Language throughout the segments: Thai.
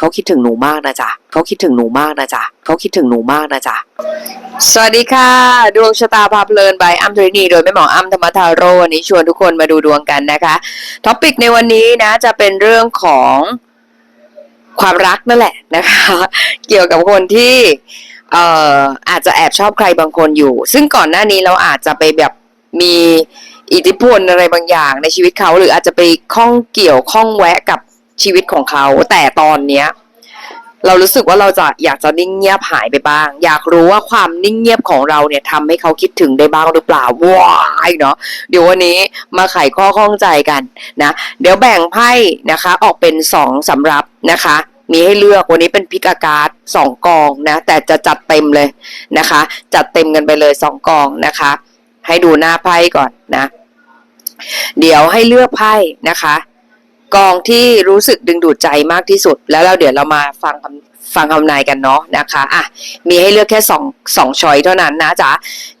เขาคิดถึงหนูมากนะจ๊ะเขาคิดถึงหนูมากนะจ๊ะเขาคิดถึงหนูมากนะจ๊ะสวัสดีค่ะ ดวงชะตาพาเพลินบายอัมทรินีโดยแม่หมออัมธรรมทาโรวันนี้ชวนทุกคนมาดูดวงกันนะคะท็อปิกในวันนี้นะจะเป็นเรื่องของความรักนั่นแหละนะคะ เกี่ยวกับคนที่เอ่ออาจจะแอบชอบใครบางคนอยู่ ซึ่งก่อนหน้านี้เราอาจจะไปแบบมีอิทธิพลอะไรบางอย่างในชีวิตเขา หรืออาจจะไปข้องเกี่ยวข้องแวะกับ ชีวิตของเขาแต่ตอนเนี้ยเรารู้สึกว่าเราจะอยากจะนิ่งเงียบหายไปบ้าง อยากรู้ว่าความนิ่งเงียบของเราเนี่ยทำให้เขาคิดถึงได้บ้างหรือเปล่าว้ายเนาะเดี๋ยววันนี้มาไขข้อข้องใจกันนะ เดี๋ยวแบ่งไพ่นะคะ ออกเป็นสองสำรับนะคะ มีให้เลือกวันนี้เป็นพิกาการ์ดสองกองนะ แต่จะจัดเต็มเลยนะคะ จัดเต็มกันไปเลยสองกองนะคะ ให้ดูหน้าไพ่ก่อนนะ เดี๋ยวให้เลือกไพ่นะคะ กองที่รู้สึกดึงดูดใจมากที่สุด แล้วเราเดี๋ยวเรามาฟังคำฟังคำนายกันเนาะนะคะอะมีให้เลือกแค่สองสองช้อยเท่านั้นนะจ๊ะ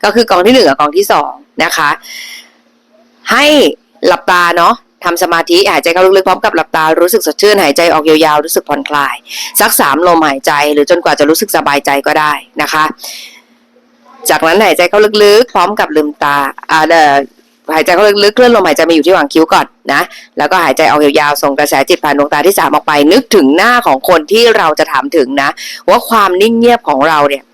ก็คือกองที่หนึ่งกับกองที่สองนะคะ ให้หลับตาเนาะทำสมาธิหายใจเข้าลึกๆพร้อมกับหลับตารู้สึกสดชื่นหายใจออกยาวๆรู้สึกผ่อนคลาย สักสามลมหายใจหรือจนกว่าจะรู้สึกสบายใจก็ได้นะคะ จากนั้นหายใจเข้าลึกๆ พร้อมกับลืมตาอ่าเดอ หายใจเข้าลึกๆเคลื่อนลมหายใจมาอยู่ที่หว่างคิ้วก่อนนะ แล้วก็หายใจออกยาวๆส่งกระแสจิตผ่านดวงตาที่สามออกไป นึกถึงหน้าของคนที่เราจะถามถึงนะ ว่าความนิ่งเงียบของเราเนี่ย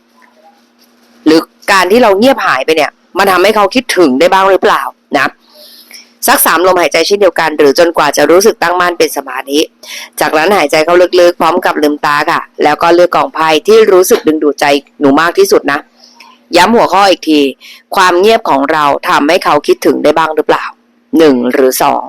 หรือการที่เราเงียบหายไปเนี่ย มันทำให้เขาคิดถึงได้บ้างหรือเปล่านะสักสามลมหายใจเช่นเดียวกัน หรือจนกว่าจะรู้สึกตั้งมั่นเป็นสมาธิ จากนั้นหายใจเข้าลึกๆ พร้อมกับลืมตาค่ะ แล้วก็เลือกกองไพ่ที่รู้สึกดึงดูดใจหนูมากที่สุดนะ ย้ำหัวข้ออีกที ความเงียบของเราทำให้เขาคิดถึงได้บ้างหรือเปล่าหนึ่งหรือสอง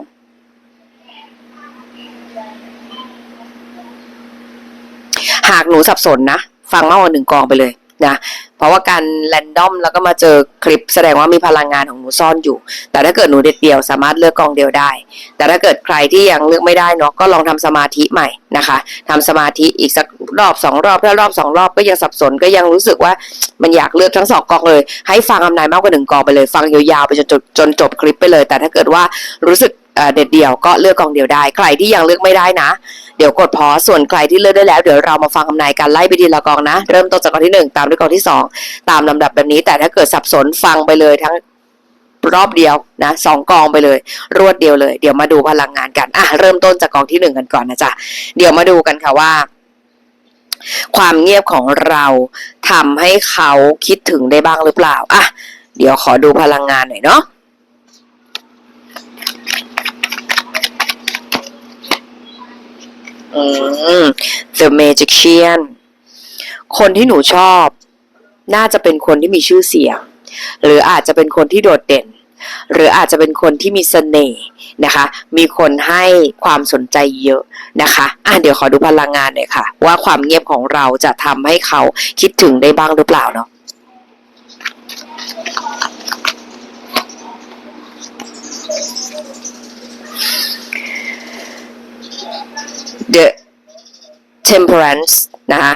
หากหนูสับสนนะ ฟังมากกว่าหนึ่งกองไปเลย นะเพราะว่าการแรนดอมแล้วก็มาเจอคลิปแสดงว่ามีพลังงานของหนูซ่อนอยู่ แต่ถ้าเกิดหนูเด็ดเดียวสามารถเลือกกองเดียวได้ แต่ถ้าเกิดใครที่ยังเลือกไม่ได้เนาะก็ลองทำสมาธิใหม่นะคะทำสมาธิอีกสักรอบสองรอบถ้ารอบสองรอบก็ยังสับสนก็ยังรู้สึกว่ามันอยากเลือกทั้งสองกองเลย ให้ฟังคำนายมากกว่าหนึ่งกองไปเลย ฟังยาวๆไปจนจบจนจบคลิปไปเลย แต่ถ้าเกิดว่ารู้สึกเอ่อเด็ดเดี่ยวก็เลือกกองเดียวได้ ใครที่ยังเลือกไม่ได้นะ เดี๋ยวกดพอส่วนใครที่เลือกได้แล้วเดี๋ยวเรามาฟังคำนายกันไล่ไปทีละกองนะ เริ่มต้นจากกองที่หนึ่งตามด้วยกองที่สองตามลำดับแบบนี้ แต่ถ้าเกิดสับสนฟังไปเลยทั้งรอบเดียวนะสองกองไปเลย รวดเดียวเลย เดี๋ยวมาดูพลังงานกันอะเริ่มต้นจากกองที่หนึ่งกันก่อนนะจ๊ะเดี๋ยวมาดูกันค่ะว่า ความเงียบของเราทำให้เขาคิดถึงได้บ้างหรือเปล่าอะเดี๋ยวขอดูพลังงานหน่อยเนาะ อืม The Magician คนที่หนูชอบ น่าจะเป็นคนที่มีชื่อเสียง หรืออาจจะเป็นคนที่โดดเด่น หรืออาจจะเป็นคนที่มีเสน่ห์นะคะ มีคนให้ความสนใจเยอะนะคะ อะเดี๋ยวขอดูพลังงานหน่อยค่ะ ว่าความเงียบของเราจะทำให้เขาคิดถึงได้บ้างหรือเปล่าเนาะ The Temperance นะคะ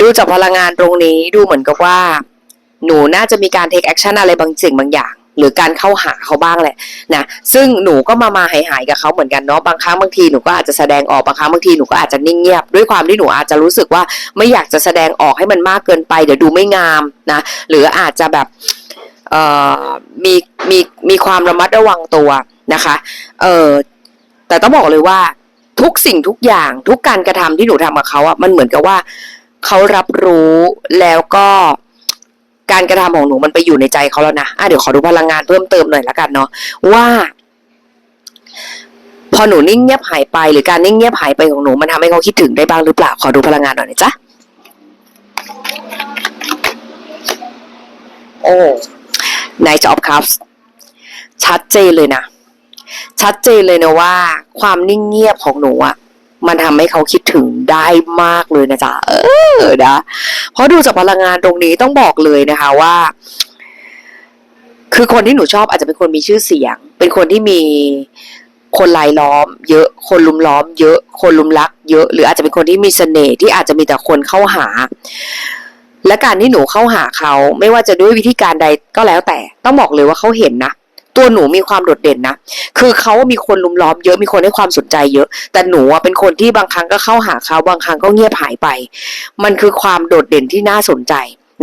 ดูจากพลังงานตรงนี้ดูเหมือนกับว่า หนูน่าจะมีการ take action อะไรบางสิ่งบางอย่าง หรือการเข้าหาเขาบ้างแหละนะซึ่งหนูก็มามาหายหายกับเขาเหมือนกันเนาะบางครั้งบางทีหนูก็อาจจะแสดงออกบางครั้งบางทีหนูก็อาจจะนิ่งเงียบ ด้วยความที่หนูอาจจะรู้สึกว่าไม่อยากจะแสดงออกให้มันมากเกินไป เดี๋ยวดูไม่งามนะหรืออาจจะแบบเอ่อมีมีมีความระมัดระวังตัวนะคะเออแต่ต้องบอกเลยว่า ทุกสิ่งทุกอย่างทุกการกระทำที่หนูทำกับเขาอะมันเหมือนกับว่าเขารับรู้แล้วก็การกระทำของหนูมันไปอยู่ในใจเขาแล้วนะอะเดี๋ยวขอดูพลังงานเพิ่มเติมหน่อยละกันเนาะว่า พอหนูนิ่งเงียบหายไป หรือการนิ่งเงียบหายไปของหนูมันทำให้เขาคิดถึงได้บ้างหรือเปล่าขอดูพลังงานหน่อยนะจ๊ะโอ้ Knight of Cups ชัดเจนเลยนะ ชัดเจนเลยนะว่า ความนิ่งเงียบของหนูอะมันทำให้เขาคิดถึงได้มากเลยนะจ๊ะเออนะเพราะดูจากพลังงานตรงนี้ต้องบอกเลยนะคะว่า คือคนที่หนูชอบอาจจะเป็นคนมีชื่อเสียง เป็นคนที่มีคนลายล้อม เยอะ คนลุมล้อม เยอะ คนลุมรัก เยอะ หรืออาจจะเป็นคนที่มีเสน่ห์ที่อาจจะมีแต่คนเข้าหา และการที่หนูเข้าหาเขา ไม่ว่าจะด้วยวิธีการใดก็แล้วแต่ ต้องบอกเลยว่าเขาเห็นนะ ตัวหนูมีความโดดเด่นนะ คือเขามีคนลุมล้อมเยอะ มีคนให้ความสนใจเยอะ แต่หนูอะเป็นคนที่บางครั้งก็เข้าหาเขาบางครั้งก็เงียบหายไป มันคือความโดดเด่นที่น่าสนใจ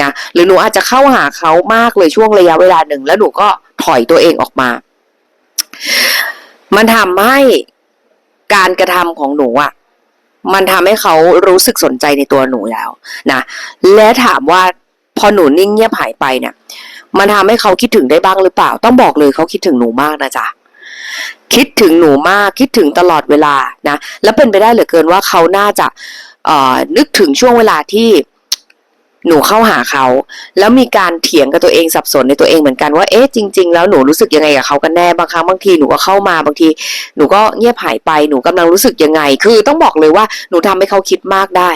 นะ หรือหนูอาจจะเข้าหาเขามากเลยช่วงระยะเวลาหนึ่ง แล้วหนูก็ถอยตัวเองออกมา มันทำให้การกระทำของหนูอะมันทำให้เขารู้สึกสนใจในตัวหนูแล้วนะ และถามว่าพอหนูนิ่งเงียบหายไปเนี่ย มันทำให้เขาคิดถึงได้บ้างหรือเปล่า ต้องบอกเลยเขาคิดถึงหนูมากนะจ๊ะคิดถึงหนูมากคิดถึงตลอดเวลานะแล้วเป็นไปได้เหลือเกินว่าเขาน่าจะเออนึกถึงช่วงเวลาที่หนูเข้าหาเขา แล้วมีการเถียงกับตัวเองสับสนในตัวเองเหมือนกันว่าเอ๊ะจริง ๆ แล้วหนูรู้สึกยังไงกับเขากันแน่บางครั้งบางทีหนูก็เข้ามาบางที หนูก็เงียบหายไปหนูกำลังรู้สึกยังไง คือต้องบอกเลยว่าหนูทำให้เขาคิดมากได้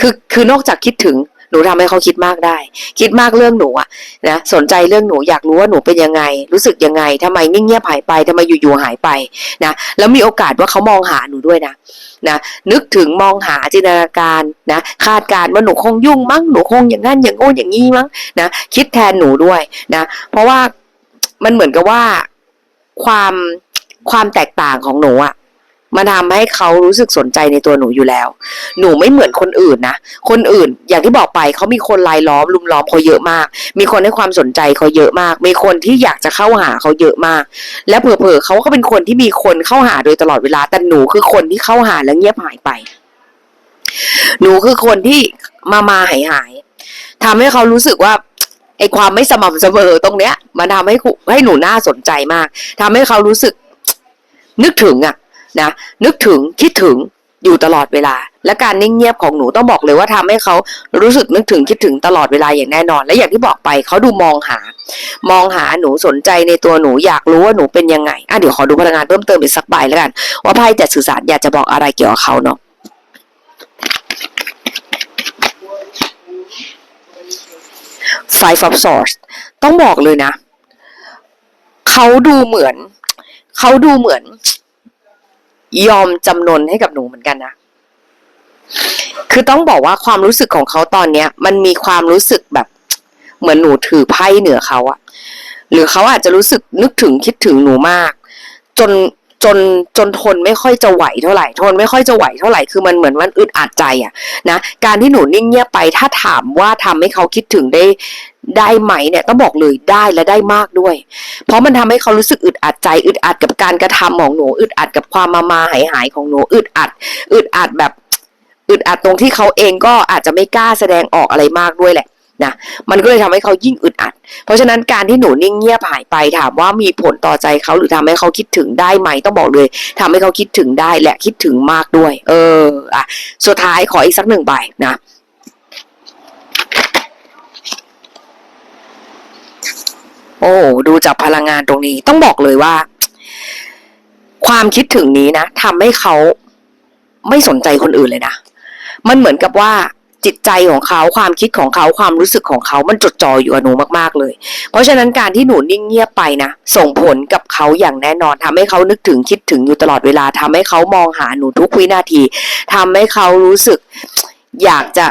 คือคือนอกจากคิดถึง หนูทำให้เขาคิดมากได้ คิดมากเรื่องหนูอะนะสนใจเรื่องหนูอยากรู้ว่าหนูเป็นยังไง รู้สึกยังไงทำไมเงียบหายไปทำไมอยู่ๆหายไปนะแล้วมีโอกาสว่าเขามองหาหนูด้วยนะนะนึกถึงมองหาจินตนาการนะคาดการณ์ว่าหนูคงยุ่งมั้งหนูคงอย่างนั้นอย่างโน้นอย่างนี้มั้งนะคิดแทนหนูด้วยนะเพราะว่ามันเหมือนกับว่าความความแตกต่างของหนูอะ มันทำให้เขารู้สึกสนใจในตัวหนูอยู่แล้ว หนูไม่เหมือนคนอื่นนะ คนอื่นอย่างที่บอกไปเขามีคนรายล้อมลุมล้อมเขาเยอะมาก มีคนให้ความสนใจเขาเยอะมาก มีคนที่อยากจะเข้าหาเขาเยอะมาก และเผลอๆเขาก็เป็นคนที่มีคนเข้าหาโดยตลอดเวลา แต่หนูคือคนที่เข้าหาแล้วเงียบหายไป หนูคือคนที่มามาหายหายทำให้เขารู้สึกว่าไอ้ความไม่สม่ำเสมอตรงเนี้ย มันทำให้ให้หนูน่าสนใจมากทำให้เขารู้สึกนึกถึงอะ นะ นึกถึงคิดถึงอยู่ตลอดเวลา และการนิ่งเงียบของหนูต้องบอกเลยว่าทำให้เขารู้สึกนึกถึงคิดถึงตลอดเวลาอย่างแน่นอน และอย่างที่บอกไปเขาดูมองหา มองหาหนูสนใจในตัวหนูอยากรู้ว่าหนูเป็นยังไงอะเดี๋ยวขอดูพลังงานเพิ่มเติมอีกสักใบแล้วกัน ว่าไพ่จะสื่อสารอยากจะบอกอะไรเกี่ยวกับเขาเนาะ Five of s w o r d ต้องบอกเลยนะ เขาดูเหมือน เขาดูเหมือน ยอมจำนนให้กับหนูเหมือนกันนะ คือต้องบอกว่าความรู้สึกของเขาตอนเนี้ย มันมีความรู้สึกแบบ เหมือนหนูถือไพ่เหนือเขาอะหรือเขาอาจจะรู้สึกนึกถึงคิดถึงหนูมาก จนจนจนทนไม่ค่อยจะไหวเท่าไหร่ ทนไม่ค่อยจะไหวเท่าไหร่คือมันเหมือนมันอึดอัดใจอะนะการที่หนูนิ่งเงียบไปถ้าถามว่าทำให้เขาคิดถึงได้ ได้ไหมเนี่ยต้องบอกเลยได้และได้มากด้วย เพราะมันทำให้เขารู้สึกอึดอัดใจอึดอัดกับการกระทำของหนูอึดอัดกับความมามาหายหายของหนูอึดอัดอึดอัดแบบอึดอัดตรงที่เขาเองก็อาจจะไม่กล้าแสดงออกอะไรมากด้วยแหละนะมันก็เลยทำให้เขายิ่งอึดอัด เพราะฉะนั้นการที่หนูนิ่งเงียบหายไปถามว่ามีผลต่อใจเขาหรือทำให้เขาคิดถึงได้ไหมต้องบอกเลยทำให้เขาคิดถึงได้และคิดถึงมากด้วย เอออะสุดท้ายขออีกสักหนึ่งใบนะ โอ้ดูจากพลังงานตรงนี้ต้องบอกเลยว่า ความคิดถึงนี้นะทำให้เขาไม่สนใจคนอื่นเลยนะ มันเหมือนกับว่าจิตใจของเขาความคิดของเขาความรู้สึกของเขา มันจดจ่ออยู่กับหนูมากๆเลย เพราะฉะนั้นการที่หนูนิ่งเงียบไปนะส่งผลกับเขาอย่างแน่นอนทำให้เขานึกถึงคิดถึงอยู่ตลอดเวลาทำให้เขามองหาหนูทุกวินาทีทำให้เขารู้สึกอยากจะ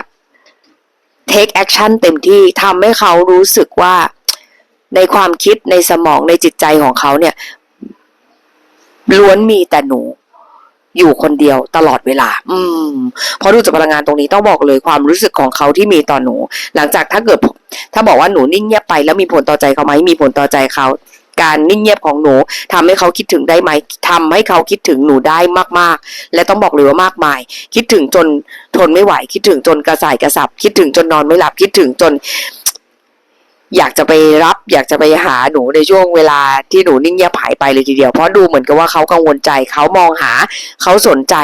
take action เต็มที่ทำให้เขารู้สึกว่า ในความคิดในสมองในจิตใจของเขาเนี่ย ล้วนมีแต่หนู อยู่คนเดียวตลอดเวลา อืมพราะดูจากพลังงานตรงนี้ต้องบอกเลยความรู้สึกของเขาที่มีต่อหนู หลังจากถ้าเกิด ถ้าบอกว่าหนูนิ่งเงียบไปแล้วมีผลต่อใจเขาไหมมีผลต่อใจเขาการนิ่งเงียบของหนูทำให้เขาคิดถึงได้ไหมทำให้เขาคิดถึงหนูได้มากๆ และต้องบอกเลยว่ามากมาย คิดถึงจนทนไม่ไหว คิดถึงจนกระสายกระสับ คิดถึงจนนอนไม่หลับ คิดถึงจน อยากจะไปรับ อยากจะไปหาหนูในช่วงเวลาที่หนูนิ่งเงียบหายไปเลยทีเดียวเพราะดูเหมือนกับว่าเขากังวลใจเขามองหาเขาสนใจ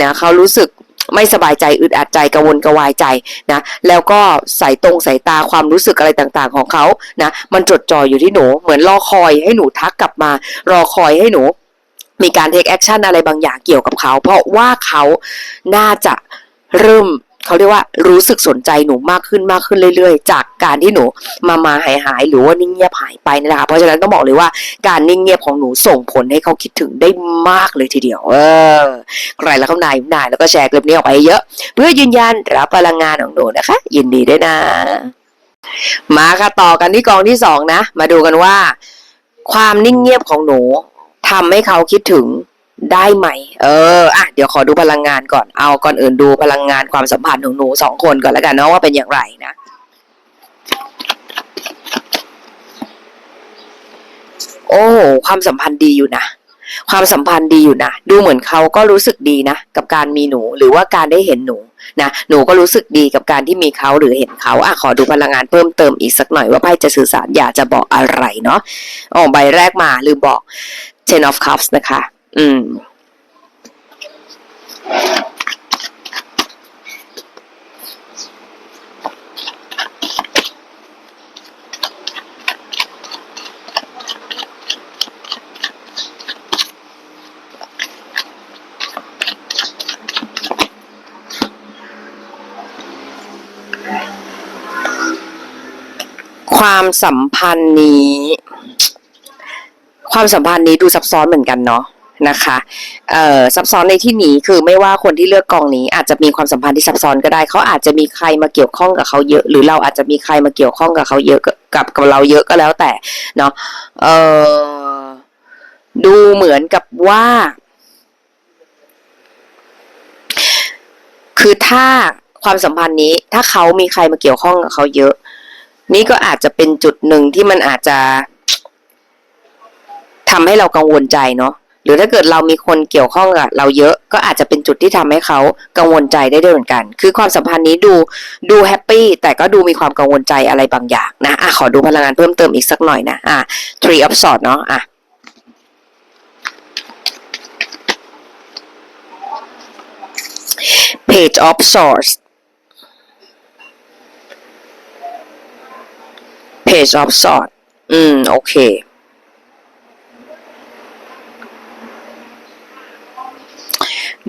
นะเขารู้สึกไม่สบายใจอึดอัดใจกังวลกระวายใจนะแล้วก็สายตรงสายตาความรู้สึกอะไรต่างๆ ของเขานะมันจดจ่ออยู่ที่หนูเหมือนรอคอยให้หนูทักกลับมา รอคอยให้หนู มีการเทคแอคชั่นอะไรบางอย่างเกี่ยวกับเขา เพราะว่าเขาน่าจะเริ่ม เขาเรียกว่ารู้สึกสนใจหนูมากขึ้นมากขึ้นเรื่อย ๆ จากการที่หนูมามาหายหายหรือว่านิ่งเงียบหายไปนนแหละคะเพราะฉะนั้นต้องบอกเลยว่าการนิ่งเงียบของหนูส่งผลให้เขาคิดถึงได้มากเลยทีเดียว เออ ใครแล้วเข้านายนายแล้วก็แชร์คลิปนี้ออกไปเยอะ เพื่อยืนยันรับพลังงานของหนูนะคะ ยินดีด้วยนะ มาค่ะต่อกันที่กองที่สองนะ มาดูกันว่า ความนิ่งเงียบของหนูทำให้เขาคิดถึง ได้ไหม เออ อะ เดี๋ยวขอดูพลังงานก่อน เอาก่อนอื่นดูพลังงานความสัมพันธ์ของหนูสองคนก่อนแล้วกันเนาะว่าเป็นอย่างไรนะ โอ้ความสัมพันธ์ดีอยู่นะ ความสัมพันธ์ดีอยู่นะ ดูเหมือนเขาก็รู้สึกดีนะ กับการมีหนูหรือว่าการได้เห็นหนูนะ หนูก็รู้สึกดีกับการที่มีเขาหรือเห็นเขาอะขอดูพลังงานเพิ่มเติมอีกสักหน่อยว่าไพ่จะสื่อสารอยากจะบอกอะไรเนาะ อ๋อ ใบแรกมาลืมบอก Ten of Cups นะคะ อืม ความสัมพันธ์นี้ ความสัมพันธ์นี้ดูซับซ้อนเหมือนกันเนาะ นะคะเอ่อซับซ้อนในที่นี้คือไม่ว่าคนที่เลือกกองนี้ อาจจะมีความสัมพันธ์ที่ซับซ้อนก็ได้เขาอาจจะมีใครมาเกี่ยวข้องกับเขาเยอะ หรือเราอาจจะมีใครมาเกี่ยวข้องกับเขาเยอะกับกับเราเยอะก็แล้วแต่เนาะเอ่อดูเหมือนกับว่า คือถ้าความสัมพันธ์นี้ ถ้าเขามีใครมาเกี่ยวข้องกับเขาเยอะ นี่ก็อาจจะเป็นจุดหนึ่งที่มันอาจจะทำให้เรากังวลใจเนาะ รือถ้าเกิดเรามีคนเกี่ยวข้องกับเราเยอะก็อาจจะเป็นจุดที่ทำให้เขากังวลใจได้ด้วยเหมือนกัน คือความสัมพันธ์นี้ดูดูแฮปปี้แต่ก็ดูมีความกังวลใจอะไรบางอย่างนะอะขอดูพลังงานเพิ่มเติมอีกสักหน่อยนะอะ three of swords เนาะอะ page of swords page of swords อืม โอเค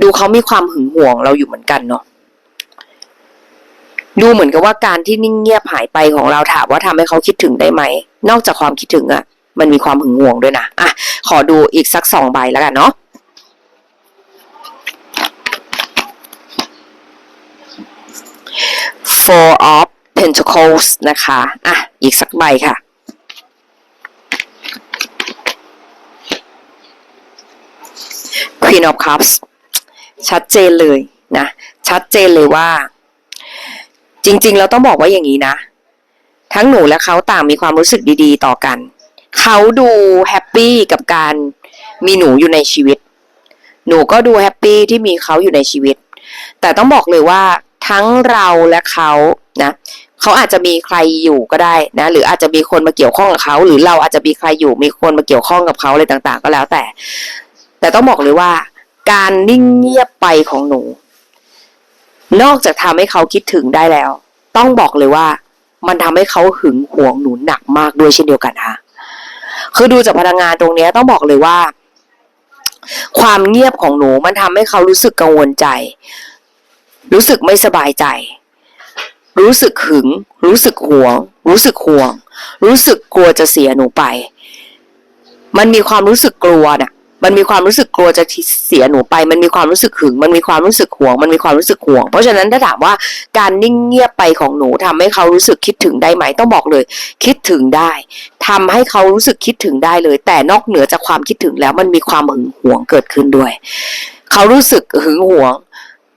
ดูเขามีความหึงหวงเราอยู่เหมือนกันเนาะดูเหมือนกับว่าการที่นิ่งเงียบหายไปของเราถามว่าทำให้เขาคิดถึงได้ไหม นอกจากความคิดถึงอะมันมีความหึงหวงด้วยนะอะขอดูอีกสักสองใบแล้วกันเนาะ Four of Pentacles นะคะ อะ อีกสักใบค่ะ Queen of Cups ชัดเจนเลยนะ ชัดเจนเลยว่า จริงๆ เราต้องบอกว่าอย่างนี้นะ ทั้งหนูและเขาต่างมีความรู้สึกดีๆ ต่อกัน เขาดูแฮปปี้กับการมีหนูอยู่ในชีวิต หนูก็ดูแฮปปี้ที่มีเขาอยู่ในชีวิต แต่ต้องบอกเลยว่าทั้งเราและเขานะเขาอาจจะมีใครอยู่ก็ได้นะ หรืออาจจะมีคนมาเกี่ยวข้องกับเขา หรือเราอาจจะมีใครอยู่มีคนมาเกี่ยวข้องกับเขาอะไรต่าง ๆ ก็แล้วแต่ แต่ต้องบอกเลยว่า การนิ่งเงียบไปของหนู นอกจากทำให้เขาคิดถึงได้แล้ว ต้องบอกเลยว่า มันทำให้เขาหึงหวงหนูหนักมากด้วยเช่นเดียวกันฮะคือดูจากพลังงานตรงนี้ต้องบอกเลยว่า ความเงียบของหนูมันทำให้เขารู้สึกกังวลใจ รู้สึกไม่สบายใจ รู้สึกหึง รู้สึกหวง รู้สึกห่วง รู้สึกกลัวจะเสียหนูไป มันมีความรู้สึกกลัวน่ะ มันมีความรู้สึกกลัวจะเสียหนูไป มันมีความรู้สึกหึง มันมีความรู้สึกห่วง มันมีความรู้สึกห่วง เพราะฉะนั้นถ้าถามว่าการนิ่งเงียบไปของหนูทำให้เขารู้สึกคิดถึงได้ไหมต้องบอกเลย คิดถึงได้ทำให้เขารู้สึกคิดถึงได้เลย แต่นอกเหนือจากความคิดถึงแล้วมันมีความหึงหวงเกิดขึ้นด้วย เขารู้สึกหึงหวง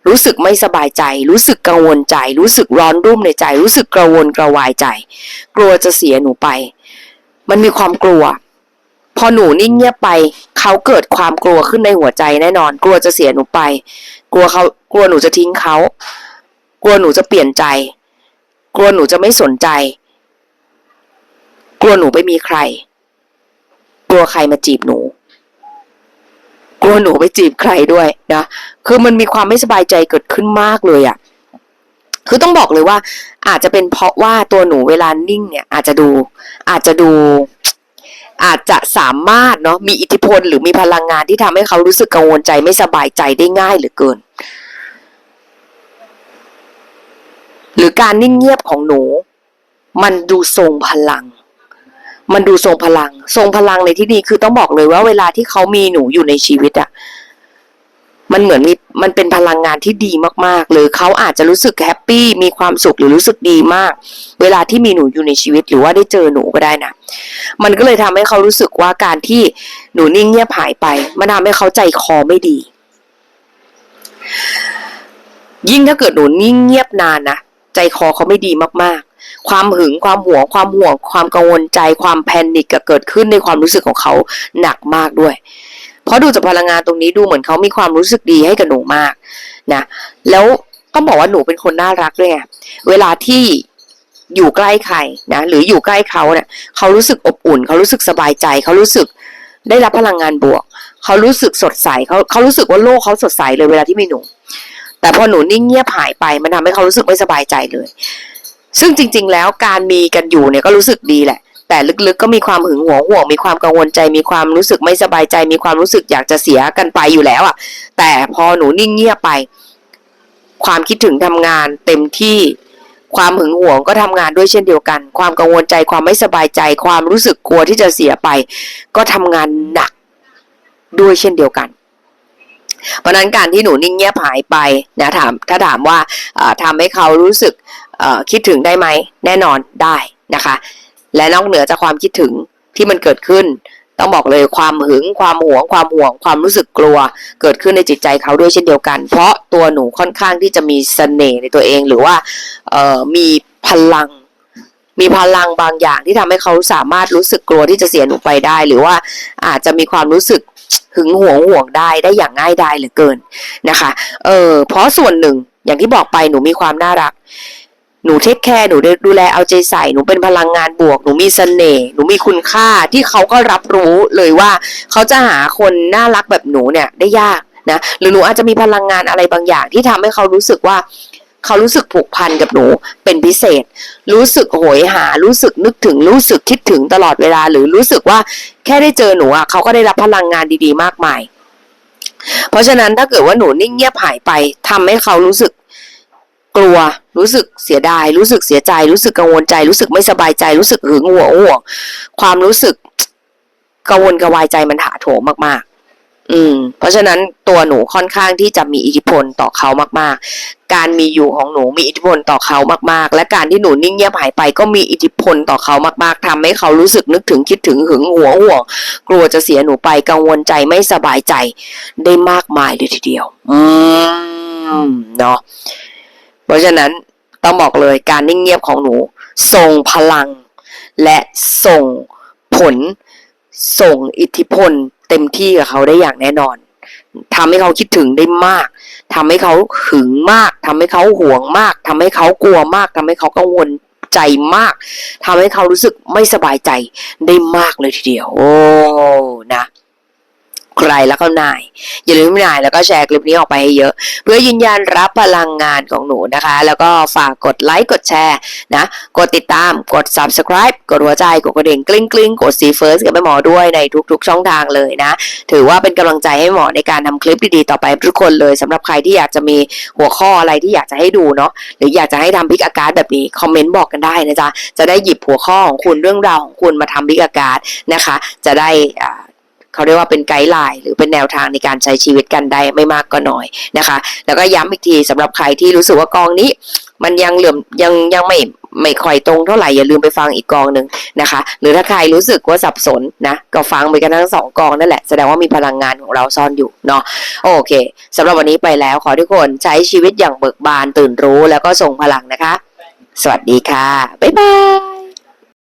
รู้สึกไม่สบายใจ รู้สึกกังวลใจ รู้สึกร้อนรุ่มในใจ รู้สึกกระวนกระวายใจ กลัวจะเสียหนูไป มันมีความกลัว พอหนูนิ่งเงียบไป เขาเกิดความกลัวขึ้นในหัวใจแน่นอน กลัวจะเสียหนูไป กลัวเขากลัวหนูจะทิ้งเขา กลัวหนูจะเปลี่ยนใจ กลัวหนูจะไม่สนใจ กลัวหนูไปมีใคร กลัวใครมาจีบหนู กลัวหนูไปจีบใครด้วยนะคือมันมีความไม่สบายใจเกิดขึ้นมากเลยอะ่ะคือต้องบอกเลยว่า อาจจะเป็นเพราะว่าตัวหนูเวลานิ่งเนี่ย อาจจะดู อาจจะดู อาจจะสามารถเนาะมีอิทธิพลหรือมีพลังงานที่ทำให้เขารู้สึกกังวลใจไม่สบายใจได้ง่ายเหลือเกิน หรือการนิ่งเงียบของหนู มันดูทรงพลัง มันดูทรงพลัง ทรงพลังในที่นี้คือต้องบอกเลยว่าเวลาที่เขามีหนูอยู่ในชีวิตอะ มันเหมือนมีมันเป็นพลังงานที่ดีมากๆ หรือเขาอาจจะรู้สึกแฮปปี้มีความสุขหรือรู้สึกดีมาก เวลาที่มีหนูอยู่ในชีวิตหรือว่าได้เจอหนูก็ได้นะมันก็เลยทำให้เขารู้สึกว่าการที่หนูนิ่งเงียบหายไป มันทำให้เขาใจคอไม่ดี ยิ่งถ้าเกิดหนูนิ่งเงียบนานนะใจคอเขาไม่ดีมากๆ ความหึงความหวงความห่วง ความกังวลใจความแพนิคก็เกิดขึ้นในความรู้สึกของเขาหนักมากด้วย เพราะดูจากพลังงานตรงนี้ดูเหมือนเขามีความรู้สึกดีให้กับหนูมากนะแล้วต้องบอกว่าหนูเป็นคนน่ารักด้วยไงเวลาที่อยู่ใกล้ใครนะหรืออยู่ใกล้เขาเนี่ยเขารู้สึกอบอุ่น เขารู้สึกสบายใจ เขารู้สึกได้รับพลังงานบวก เขารู้สึกสดใสเขาเขารู้สึกว่าโลกเขาสดใสเลยเวลาที่มีหนู แต่พอหนูนิ่งเงียบหายไปมันทำให้เขารู้สึกไม่สบายใจเลย ซึ่งจริง ๆ แล้วการมีกันอยู่เนี่ยก็รู้สึกดีแหละ แต่ลึกๆก็มีความหึงหวงห่วง มีความกังวลใจ มีความรู้สึกไม่สบายใจ มีความรู้สึกอยากจะเสียกันไปอยู่แล้วอะ แต่พอหนูนิ่งเงียบไป ความคิดถึงทำงานเต็มที่ ความหึงหวงก็ทำงานด้วยเช่นเดียวกัน ความกังวลใจ ความไม่สบายใจ ความรู้สึกกลัวที่จะเสียไป ก็ทำงานหนักด้วยเช่นเดียวกันเพราะนั้นการที่หนูนิ่งเงียบหายไปนะถามถ้าถามว่าเอ่อทำให้เขารู้สึกคิดถึงได้ไหมแน่นอนได้นะคะ และนอกเหนือจากความคิดถึงที่มันเกิดขึ้น ต้องบอกเลยความหึงความหวง ความห่วง ความรู้สึกกลัว เกิดขึ้นในจิตใจเขาด้วยเช่นเดียวกัน เพราะตัวหนูค่อนข้างที่จะมีเสน่ห์ในตัวเองหรือว่าเอ่อมีพลัง มีพลังบางอย่างที่ทำให้เขาสามารถรู้สึกกลัวที่จะเสียหนูไปได้ หรือว่าอาจจะมีความรู้สึกหึงหวงห่วงได้ได้อย่างง่ายดายเหลือเกินนะคะ เออเพราะส่วนหนึ่งอย่างที่บอกไปหนูมีความน่ารัก หนูเทคแคร์หนูดูแลเอาใจใส่หนูเป็นพลังงานบวก หนูมีเสน่ห์หนูมีคุณค่าที่เขาก็รับรู้เลยว่า เขาจะหาคนน่ารักแบบหนูเนี่ยได้ยากนะหรือหนูอาจจะมีพลังงานอะไรบางอย่างที่ทำให้เขารู้สึกว่า เขารู้สึกผูกพันกับหนูเป็นพิเศษ รู้สึกโหยหา รู้สึกนึกถึง รู้สึกคิดถึงตลอดเวลา หรือรู้สึกว่าแค่ได้เจอหนูอะเขาก็ได้รับพลังงานดีๆ มากมาย เพราะฉะนั้นถ้าเกิดว่าหนูนิ่งเงียบหายไปทำให้เขารู้สึก กลัว รู้สึกเสียดาย รู้สึกเสียใจ รู้สึกกังวลใจ รู้สึกไม่สบายใจ รู้สึกหึงหวงห่วง ความรู้สึกกังวลกระวายใจมันถาโถมมาก ๆ อืม เพราะฉะนั้นตัวหนูค่อนข้างที่จะมีอิทธิพลต่อเขามากๆ การมีอยู่ของหนูมีอิทธิพลต่อเขามากๆ และการที่หนูนิ่งเงียบหายไปก็มีอิทธิพลต่อเขามาก ๆทำให้เขารู้สึกนึกถึงคิดถึงหึงหวงห่วง กลัวจะเสียหนูไปกังวลใจไม่สบายใจ ได้มากมายเลยทีเดียว อืมเนาะ เพราะฉะนั้นต้องบอกเลยการนิ่งเงียบของหนูส่งพลัง และส่งผล ส่งอิทธิพล เต็มที่กับเขาได้อย่างแน่นอนทำให้เขาคิดถึงได้มาก ทำให้เขาหึงมาก ทำให้เขาห่วงมาก ทำให้เขากลัวมาก ทำให้เขากังวลใจมาก ทำให้เขารู้สึกไม่สบายใจได้มากเลยทีเดียว โอ้ นะ ใครแล้วก็นาย อย่าลืมนายแล้วก็แชร์คลิปนี้ออกไปให้เยอะ เพื่อยืนยันรับพลังงานของหนูนะคะ แล้วก็ฝากกดไลค์กดแชร์นะ กดติดตามกด subscribe กดหัวใจกดกระดิ่งกลิ้งกลิ้งกดซีเฟิร์สกับแม่หมอด้วยในทุกๆ ช่องทางเลยนะ ถือว่าเป็นกำลังใจให้หมอในการทำคลิปดีๆต่อไปทุกคนเลยสำหรับใครที่อยากจะมีหัวข้ออะไรที่อยากจะให้ดูเนาะหรืออยากจะให้ทำพิกอาการแบบนี้คอมเมนต์บอกกันได้นะจ๊ะจะได้หยิบหัวข้อของคุณเรื่องราวของคุณมาทำพิกอาการนะคะ จะได้อ่า เขาเรียกว่าเป็นไกด์ไลน์หรือเป็นแนวทางในการใช้ชีวิตกันได้ไม่มากก็น้อยนะคะ แล้วก็ย้ำอีกทีสำหรับใครที่รู้สึกว่ากองนี้ มันยังเหลื่อมยังยังไม่ไม่ค่อยตรงเท่าไหร่อย่าลืมไปฟังอีกกองหนึ่งนะคะ หรือถ้าใครรู้สึกว่าสับสนนะก็ฟังไปกันทั้งสองกองนั่นแหละแสดงว่ามีพลังงานของเราซ่อนอยู่เนาะโอเคสำหรับวันนี้ไปแล้วขอทุกคนใช้ชีวิตอย่างเบิกบานตื่นรู้แล้วก็ส่งพลังนะคะ สวัสดีค่ะบ๊ายบาย